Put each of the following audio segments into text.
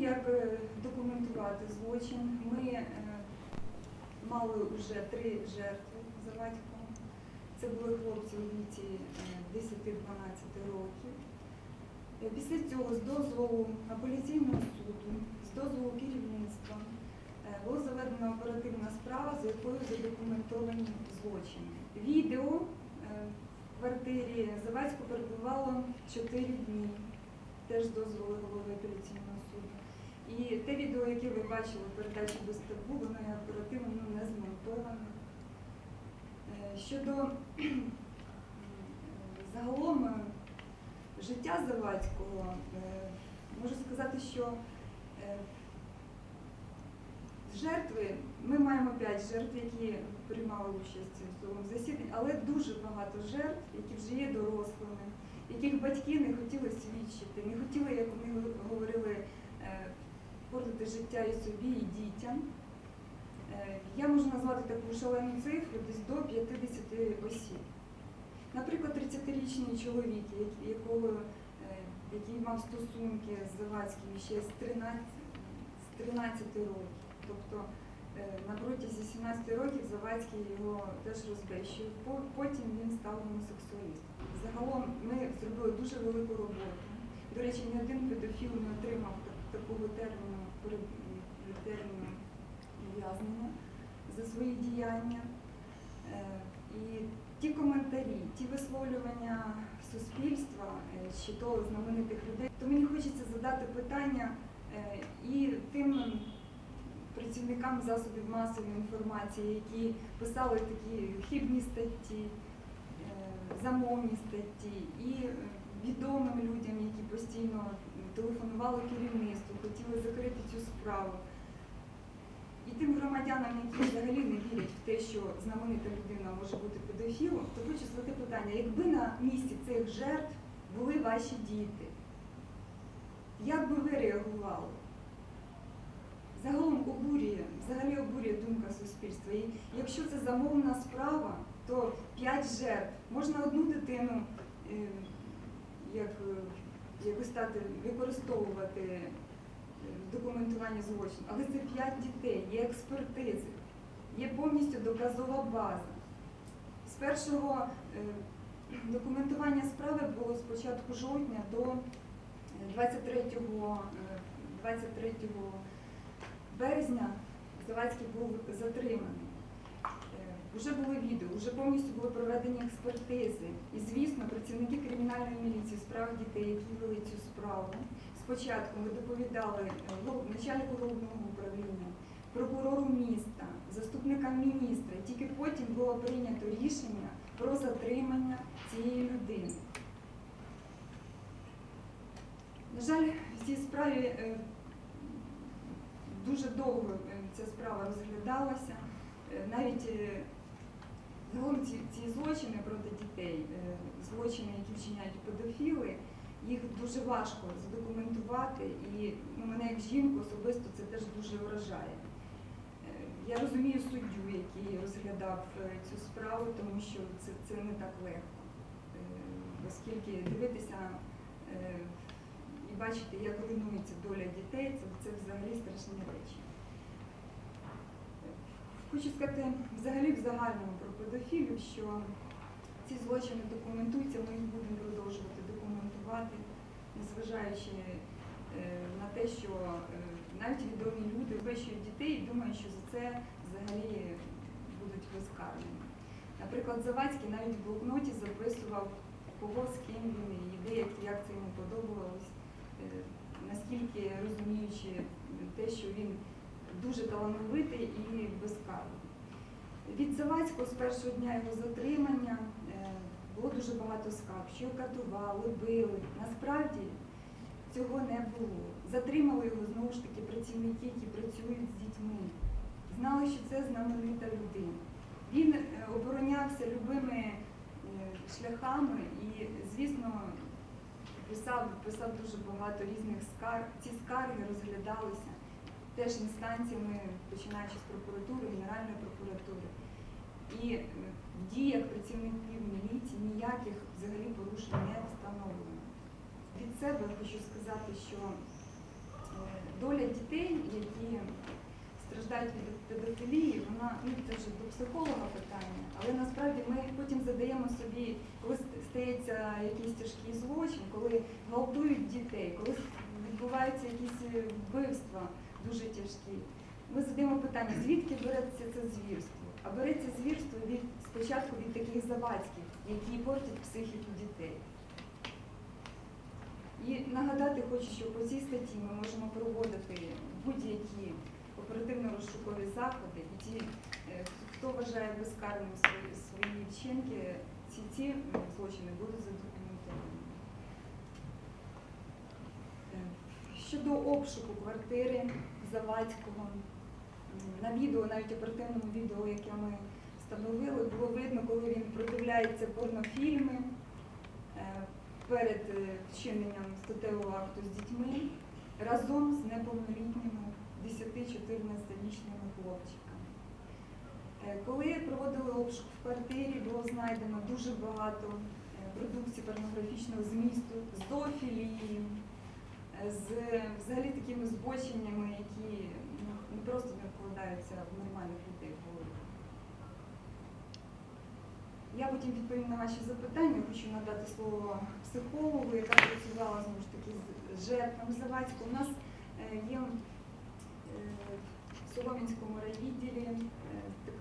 як е, документувати злочин. Ми е, мали вже три жертви Завадького. Це були хлопці у віці е, 10-12 років. Е, Після цього з дозволу апеляційного суду, з дозволу керівництва е, була заведена оперативна справа, за якою задокументовані злочини. Відео е, в квартирі Завадського перебувало 4 дні, теж з дозволу голови апеляційного суду. І те відео, яке ви бачили в передачі до стабу, воно є оперативно ну, не змонтоване. Е, Щодо е, загалом е, життя Завадського, можу сказати, що жертви, ми маємо 5 жертв, які приймали участь в цьому засіданні, але дуже багато жертв, які вже є дорослими, яких батьки не хотіли свідчити, не хотіли, як вони говорили, портити життя і собі, і дітям. Е, Я можу назвати таку шалену цифру десь до 50 осіб. Наприклад, 30-річний чоловік, якого, е, який мав стосунки з Завадським ще з 13, з 13 років. Тобто е, на протязі 17 років Завадський його теж розбещив. Потім він став гомосексуалістом. Загалом ми зробили дуже велику роботу. До речі, ні один педофіл не отримав так- такого терміну терміну ув'язнення за свої діяння. Е, І ті коментарі, ті висловлювання суспільства е, чи то знаменитих людей, то мені хочеться задати питання е, і тим працівникам засобів масової інформації, які писали такі хибні статті, е, замовні статті, і е, відомим людям, які постійно телефонували керівництву, хотіли закрити цю справу. І тим громадянам, які взагалі не вірять в те, що знаменита людина може бути педофілом, то хочу задати питання, якби на місці цих жертв були ваші діти, як би ви реагували? Загалом обурює, взагалі обурює думка суспільства. І якщо це замовна справа, то п'ять жертв. Можна одну дитину е, як, якось стати використовувати е, в злочину, але це п'ять дітей, є експертизи, є повністю доказова база. З першого е, документування справи було з початку жовтня до е, 23, е, 23 березня Завадський був затриманий. Вже було відео, вже повністю були проведені експертизи. І, звісно, працівники кримінальної міліції у справах дітей, які вели цю справу, спочатку ми доповідали е, начальнику головного управління, прокурору міста, заступникам міністра. Тільки потім було прийнято рішення про затримання цієї людини. На жаль, в цій справі е, дуже довго е, ця справа розглядалася. Навіть загалом ці, ці злочини проти дітей, е, злочини, які вчиняють педофіли, їх дуже важко задокументувати, і ну, мене як жінку особисто це теж дуже вражає. Е, Я розумію суддю, який розглядав е, цю справу, тому що це, це не так легко, оскільки дивитися і бачити, як руйнується доля дітей, це, це взагалі страшні речі. Хочу сказати взагалі в загальному про педофілів, що ці злочини документуються, ми їх будемо продовжувати документувати, незважаючи е, на те, що е, навіть відомі люди вбивають дітей і думають, що за це взагалі будуть безкарними. Наприклад, Завадський навіть в блокноті записував, кого з ким він і де, як, як це йому подобалось, е, наскільки розуміючи те, що він дуже талановитий і безкарний. Від Завадського з першого дня його затримання е, було дуже багато скарг, що катували, били. Насправді цього не було. Затримали його знову ж таки працівники, які працюють з дітьми. Знали, що це знаменита людина. Він е, оборонявся любими е, шляхами і, звісно, писав, писав дуже багато різних скарг. Ці скарги розглядалися теж інстанціями, починаючи з прокуратури, Генеральної прокуратури. І е, в діях працівників міліції ніяких взагалі порушень не встановлено. Від себе хочу сказати, що е, доля дітей, які страждають від педофілії, вона ну це вже до психолога питання, але насправді ми потім задаємо собі, коли стається якийсь тяжкий злочин, коли гвалтують дітей, коли відбуваються якісь е, вбивства дуже тяжкі. Ми задаємо питання, звідки береться це звірство? А береться звірство від спочатку від таких завадських, які портять психіку дітей. І нагадати хочу, що по цій статті ми можемо проводити будь-які оперативно-розшукові заходи, і ті, е, хто вважає безкарним свої, свої вчинки, ці, ці злочини будуть задокументовані. Е, Щодо обшуку квартири Завадського, на відео, навіть оперативному відео, яке ми встановили, було видно, коли він продивляється порнофільми е, перед е, вчиненням статевого акту з дітьми разом з неповнолітніми 10-14-річними хлопчиками. Е, Коли проводили обшук в квартирі, було знайдено дуже багато продукції порнографічного змісту, зоофілії, з взагалі такими збоченнями, які ну, не просто не вкладаються в нормальних людей в голову. Я потім відповім на ваші запитання. Хочу надати слово психологу, яка працювала знову ж таки з жертвами Завадського. У нас е, є е, в Солом'янському райвідділі е,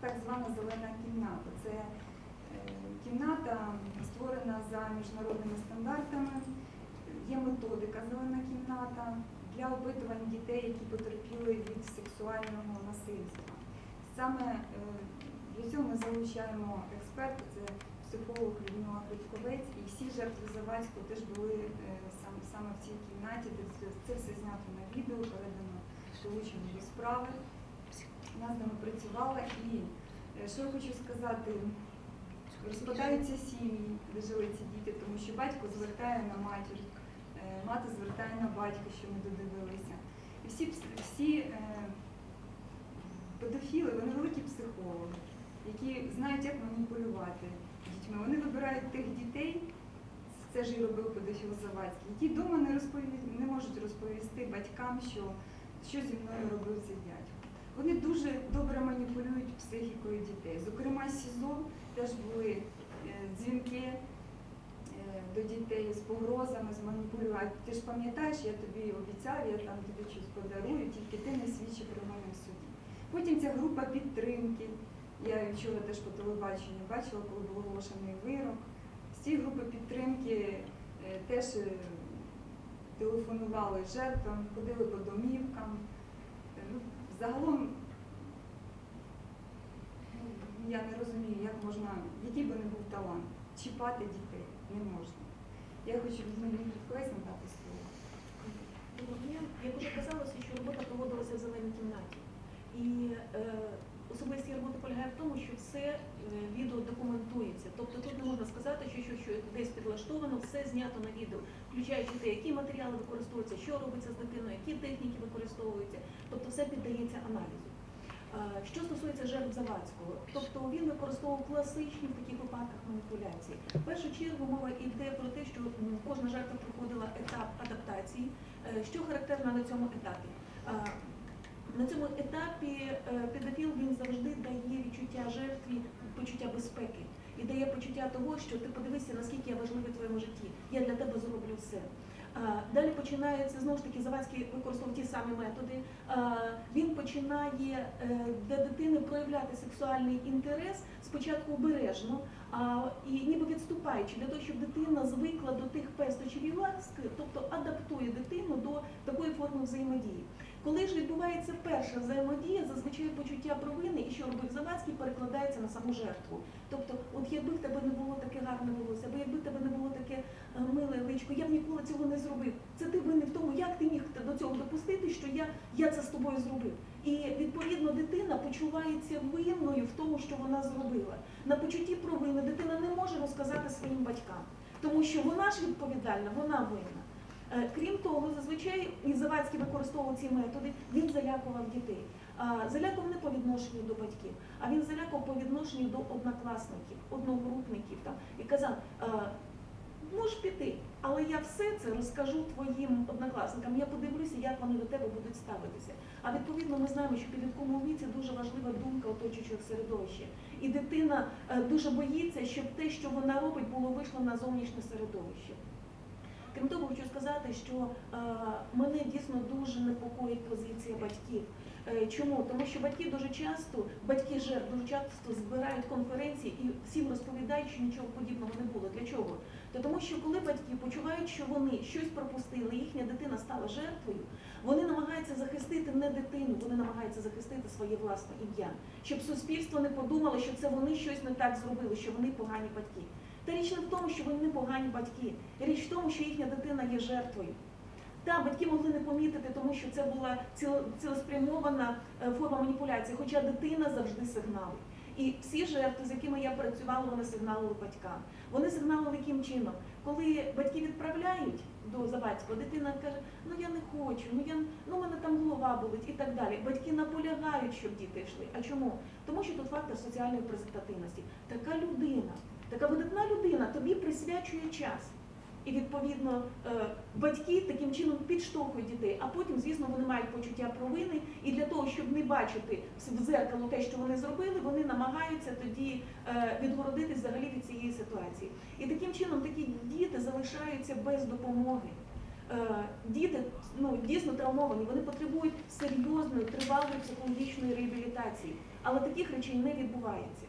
так, звана зелена кімната. Це кімната створена за міжнародними стандартами. Є методика зелена кімната для опитувань дітей, які потерпіли від сексуального насильства. Саме е, для цього ми залучаємо експерта, це психолог Людмила Грицьковець, і всі жертви Завадського теж були е, саме в цій кімнаті, де це, все знято на відео, передано долучено до справи. Вона з нами працювала і е, що я хочу сказати, розпадаються сім'ї, де жили ці діти, тому що батько звертає на матір, мати звертає на батька, що не додивилися. І всі, всі е, педофіли, вони великі психологи, які знають, як маніпулювати дітьми. Вони вибирають тих дітей, це ж і робив педофіл Завадський, які вдома не, не можуть розповісти батькам, що, що зі мною робив цей дядько. Вони дуже добре маніпулюють психікою дітей. Зокрема, СІЗО теж були е, дзвінки е, до з погрозами, з маніпулюванням. Ти ж пам'ятаєш, я тобі обіцяв, я там тобі щось подарую, тільки ти не свідчи про мене в суді. Потім ця група підтримки. Я вчора теж по телебаченню бачила, коли був оголошений вирок. З цієї групи підтримки е, теж е, телефонували жертвам, ходили по домівкам. Е, Ну, загалом ну, я не розумію, як можна, який би не був талант, чіпати дітей не можна. Я хочу Людмилі Гридковець надати слово. Як вже казалося, що робота проводилася в зеленій кімнаті. І е, особливість її роботи полягає в тому, що все е, відео документується. Тобто тут не можна сказати, що, що, що десь підлаштовано, все знято на відео, включаючи те, які матеріали використовуються, що робиться з дитиною, які техніки використовуються. Тобто все піддається аналізу. Е, Що стосується жертв Завадського, тобто він використовував класичні в таких випадках маніпуляції. В першу чергу мова йде про те, що кожна жертва проходила етап адаптації. Е, Що характерно на цьому етапі? Е, На цьому етапі педофіл він завжди дає відчуття жертві, почуття безпеки і дає почуття того, що ти подивися, наскільки я важливий в твоєму житті. Я для тебе зроблю все. Далі починається знову ж таки Завадський використовував ті самі методи. Він починає е, для дитини проявляти сексуальний інтерес спочатку обережно, і ніби відступаючи для того, щоб дитина звикла до тих пестощів і ласки, тобто адаптує дитину до такої форми взаємодії. Коли ж відбувається перша взаємодія, зазвичай почуття провини і що робив Завадський, перекладається на саму жертву. Тобто, от якби в тебе не було таке гарне волосся, або якби в тебе не було таке е, миле личко, я б ніколи цього не зробив. Це ти винний в тому, як ти міг до цього допустити, що я, я це з тобою зробив. І відповідно дитина почувається винною в тому, що вона зробила. На почутті провини дитина не може розказати своїм батькам, тому що вона ж відповідальна, вона винна. Е, Крім того, зазвичай і Завадський використовував ці методи, він залякував дітей. Залякував не по відношенню до батьків, а він залякував по відношенню до однокласників, одногрупників там і казав. е, можеш піти, але я все це розкажу твоїм однокласникам. Я подивлюся, як вони до тебе будуть ставитися. А відповідно, ми знаємо, що в підлітковому віці дуже важлива думка оточуючого середовища. І дитина е, дуже боїться, щоб те, що вона робить, було вийшло на зовнішнє середовище. Крім того, хочу сказати, що е, мене дійсно дуже непокоїть позиція батьків. Е, Чому? Тому що батьки дуже часто, батьки жертв дуже часто збирають конференції і всім розповідають, що нічого подібного не було. Для чого? То тому, що коли батьки почувають, що вони щось пропустили, їхня дитина стала жертвою, вони намагаються захистити не дитину, вони намагаються захистити своє власне ім'я, щоб суспільство не подумало, що це вони щось не так зробили, що вони погані батьки. Та річ не в тому, що вони не погані батьки. Річ в тому, що їхня дитина є жертвою. Та батьки могли не помітити, тому що це була ціл- цілеспрямована е, форма маніпуляції, хоча дитина завжди сигналить. І всі жертви, з якими я працювала, вони сигналили батькам. Вони сигналили яким чином? Коли батьки відправляють до Забацького, дитина каже, ну я не хочу, ну я ну мене там голова болить і так далі. Батьки наполягають, щоб діти йшли. А чому? Тому що тут фактор соціальної презентативності. Така людина, така видатна людина тобі присвячує час. І відповідно е, батьки таким чином підштовхують дітей, а потім, звісно, вони мають почуття провини, і для того, щоб не бачити в зеркало те, що вони зробили, вони намагаються тоді е, відгородитись взагалі від цієї ситуації. І таким чином такі діти залишаються без допомоги. Е, Діти ну дійсно травмовані, вони потребують серйозної, тривалої психологічної реабілітації, але таких речей не відбувається.